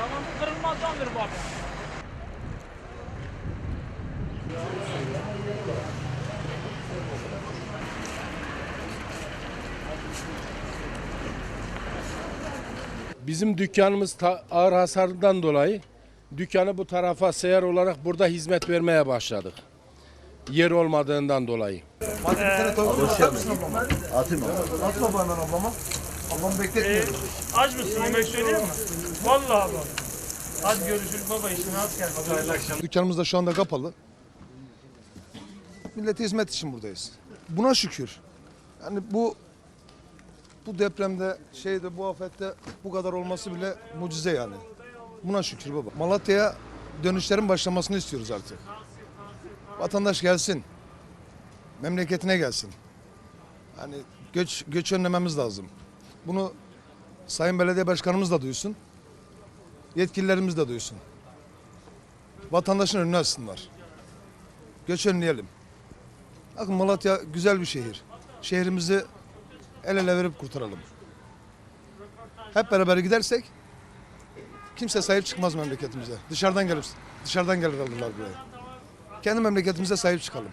Tamam kırılmaz candır bu abi. Bizim dükkanımız ağır hasardan dolayı dükkanı bu tarafa seyyar olarak burada hizmet vermeye başladık. Yer olmadığından dolayı. Hadi bir tane tavuk atar mısın ablama? Atayım abi. Atma bana ablama. Ablam Ee, bekletmiyorum. aç mısın? Yemek söyleyeyim mi? Vallahi bak. Hadi görüşürüz baba işine az gel. Hayırlı akşamlar. Dükkanımız da şu anda kapalı. Millete hizmet için buradayız. Buna şükür. Yani bu bu depremde şeyde bu afette bu kadar olması bile mucize yani. Buna şükür baba. Malatya'ya dönüşlerin başlamasını istiyoruz artık. Vatandaş gelsin. Memleketine gelsin. Yani göç göç önlememiz lazım. Bunu Sayın Belediye Başkanımız da duysun. Yetkililerimiz de duysun. Vatandaşın önünü açsınlar. Göç önleyelim. Bakın Malatya güzel bir şehir. Şehrimizi el ele verip kurtaralım. Hep beraber gidersek kimse sahip çıkmaz memleketimize. Dışarıdan gelip dışarıdan gelir alırlar buraya. Kendi memleketimize sahip çıkalım.